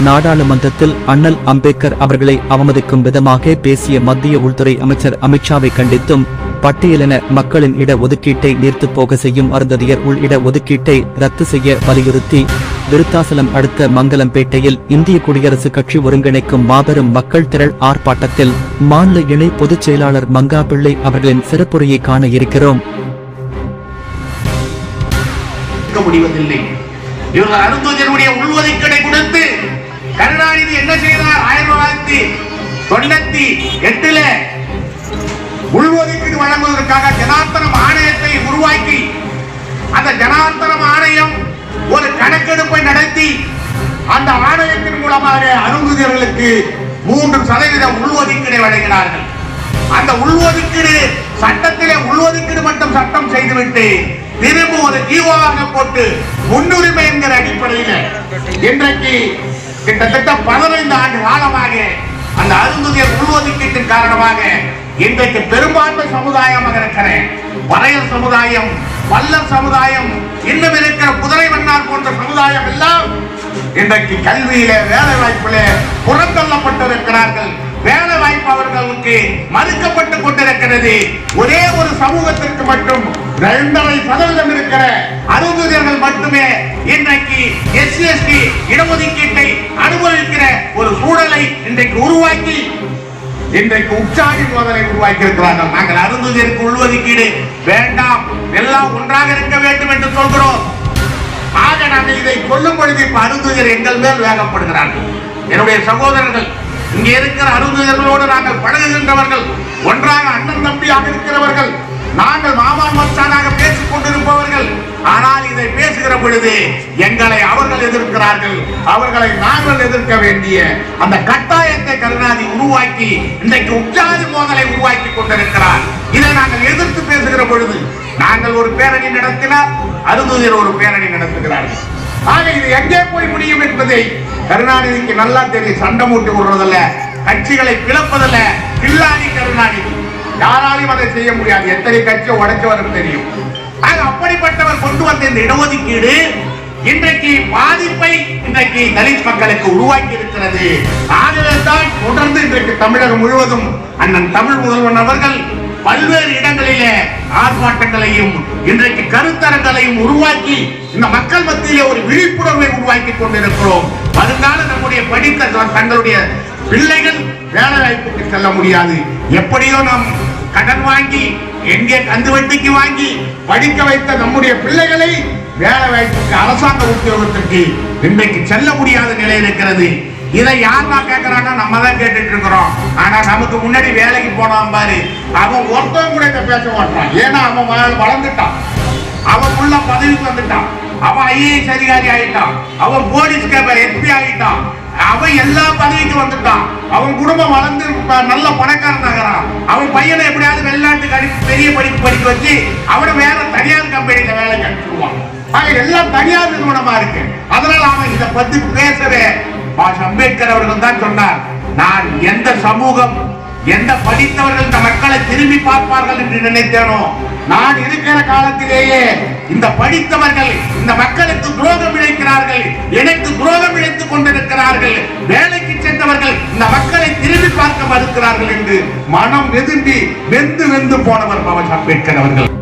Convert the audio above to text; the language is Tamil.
நாடாளுமன்றத்தில் அண்ணல் அம்பேத்கர் அவர்களை அவமதிக்கும் விதமாக பேசிய மத்திய உள்துறை அமைச்சர் அமித்ஷாவை கண்டித்தும் பட்டியலின மக்களின் இட ஒதுக்கீட்டை நீர்த்து போக செய்யும் அருந்ததியர் உள் இட ஒதுக்கீட்டை ரத்து செய்ய வலியுறுத்தி விருத்தாசலம் அடுத்த மங்கலம்பேட்டையில் இந்திய குடியரசுக் கட்சி ஒருங்கிணைக்கும் மாபெரும் மக்கள் திரள் ஆர்ப்பாட்டத்தில் மாநில இணை பொதுச் செயலாளர் மங்காபிள்ளை அவர்களின் சிறப்புரையை காண இருக்கிறோம். முடிவதில்லை. இவர்கள் அருந்ததியருடைய உள்ஒதுக்கீடை தொண்ணூத்தி எட்டுல உள்ஒதுக்கீடு வழங்குவதற்காக ஜனார்த்தனம் ஆணையத்தை உருவாக்கி அந்த ஜனார்த்தனம் ஆணையம் ஒரு கணக்கெடுப்பை நடத்தி அந்த ஆணையத்தின் மூலமாக அருந்ததியர்களுக்கு மூன்று சதவீதம் உள்ஒதுக்கீடை வழங்கினார்கள். அந்த உள்ஒதுக்கீடு சட்டத்திலே உள்ஒதுக்கீடு மட்டும் சட்டம் செய்துவிட்டு திரும்ப ஒரு ஜீவாக போட்டு முன்னுரிமை என்கிற அடிப்படையில் இன்றைக்கு கிட்டத்தட்ட பதினைந்து ஆண்டு காலமாக அந்த அருந்துதியர் உள்ஒதுக்கீட்டின் காரணமாக இன்றைக்கு பெரும்பான்மை சமுதாயமாக இருக்கிற வரையர் சமுதாயம் வல்லர் சமுதாயம் இன்னும் இருக்கிற குதிரை மன்னார் போன்ற சமுதாயம் எல்லாம் இன்றைக்கு கல்வியில வேலை வாய்ப்பிலே புறந்தள்ளப்பட்டிருக்கிறார்கள். வேலை வாய்ப்பு அவர்களுக்கு மறுக்கப்பட்டு கொண்டிருக்கிறது. ஒரே ஒரு சமூகத்திற்கு மட்டும் இரண்டரை சதவீதம் இருக்கிற அருந்ததியர்கள் மட்டுமே இன்றைக்கு எஸ்சி எஸ்டி இடஒதுக்கீட்டை அனுபவிக்கிற ஒரு சூழலை இன்றைக்கு உருவாக்கி இன்றைக்கு உற்சாகி மோதலை உருவாக்கி இருக்கிறார்கள் நாங்கள் அருந்ததியருக்கு உள்ஒதுக்கீடு வேண்டாம். எல்லாம் ஒன்றாக இருக்க வேண்டும் என்று சொல்கிறோம். ஆக நாங்கள் இதை சொல்லும் பொழுது இப்ப அருந்துயர் எங்கள் மேல் வேகப்படுகிறார்கள். என்னுடைய சகோதரர்கள் இங்கே இருக்கிற அருந்துயர்களோடு நாங்கள் பழகுகின்றவர்கள் ஒன்றாக அண்ணன் தம்பியாக இருக்கிறவர்கள் நாங்கள் பொழுது எங்களை அவர்கள் எதிர்க்கிறார்கள் அவர்களை நாங்கள் எதிர்க்க வேண்டிய அந்த கட்டாயத்தை கருணாநிதி உருவாக்கி இன்றைக்கு உச்சாதி மோதலை உருவாக்கி கொண்டிருக்கிறார். இதை நாங்கள் எதிர்த்து பேசுகிற பொழுது நாங்கள் ஒரு பேரணி நடத்தினார் அருந்துதர் ஒரு பேரணி நடத்துகிறார்கள் ஆக இது எங்கே போய் முடியும் என்பதை கருணாநிதிக்கு நல்லா தெரியும். சண்டை மூட்டி விடுறதில்ல கட்சிகளை பிளப்பதில்ல. கில்லாடி கருணாநிதி யாராலையும் அதை செய்ய முடியாது. எத்தனை கட்சியை உடைச்சவர்கள் தெரியும். அப்படிப்பட்டவர் கொண்டு வந்த இந்த இடஒதுக்கீடு இன்றைக்கு பாதிப்பை இன்றைக்கு தலித் மக்களுக்கு உருவாக்கி இருக்கிறது ஆகவே தான் தொடர்ந்து இன்றைக்கு தமிழகம் முழுவதும் அண்ணன் தமிழ் முதல்வன் அவர்கள் பல்வேறு இடங்களிலே ஆர்ப்பாட்டங்களையும் இன்றைக்கு கருத்தரங்களையும் உருவாக்கி இந்த மக்கள் மத்தியிலே ஒரு விழிப்புணர்வை உருவாக்கி கொண்டிருக்கிறோம். வருங்கால நம்முடைய படித்த தங்களுடைய பிள்ளைகள் வேலை வாய்ப்புக்கு செல்ல முடியாது. எப்படியோ நாம் கடன் வாங்கி எங்கே கந்து வட்டிக்கு வாங்கி படிக்க வைத்த நம்முடைய பிள்ளைகளை வேலை வாய்ப்புக்கு அரசாங்க உத்தியோகத்திற்கு இன்றைக்கு செல்ல முடியாத நிலை இருக்கிறது. இதை யாருன்னா கேட்கறான்னா நம்ம தான் கேட்டுட்டு இருக்கிறோம். ஆனா நமக்கு முன்னாடி வேலைக்கு போனான் பாரு. அவன் ஒருத்தவன் கூட இதை பேச மாட்டான். ஏன்னா அவன் வளர்ந்துட்டான். அவன் உள்ள பதவிக்கு வந்துட்டான். அவன் ஐஏஎஸ் அதிகாரி ஆயிட்டான். அவன் போலீஸ் எஸ்பி ஆயிட்டான். அவன் எல்லா பதவிக்கு வந்துட்டான் அவன் குடும்பம் வளர்ந்து நல்ல பணக்காரன் ஆகிறான். அவன் பையனை எப்படியாவது வெளிநாட்டுக்கு அனுப்பி பெரிய படிப்பு படிக்க வச்சு அவனை வேற தனியார் கம்பெனியில வேலைக்கு அனுப்பிடுவான் ஆக எல்லாம் தனியார் நிறுவனமா இருக்கு. அதனால அவன் இதை பத்தி பேசவே அம்பேத்கர் அவர்கள் தான் சொன்னார் நான் எந்த சமூகம் எந்த படித்தவர்கள் இந்த மக்களை திரும்பி பார்ப்பார்கள் என்று நினைத்தேனோ நான் இருக்கிற காலத்திலேயே இந்த படித்தவர்கள் இந்த மக்களுக்கு துரோகம் இழைக்கிறார்கள் எனக்கு துரோகம் இழைத்துக் கொண்டிருக்கிறார்கள் வேலைக்கு சென்றவர்கள் இந்த மக்களை திரும்பி பார்க்க மறுக்கிறார்கள் என்று மனம் வெதும்பி வெந்து வெந்து போனவர் பாபா அம்பேத்கர் அவர்கள்.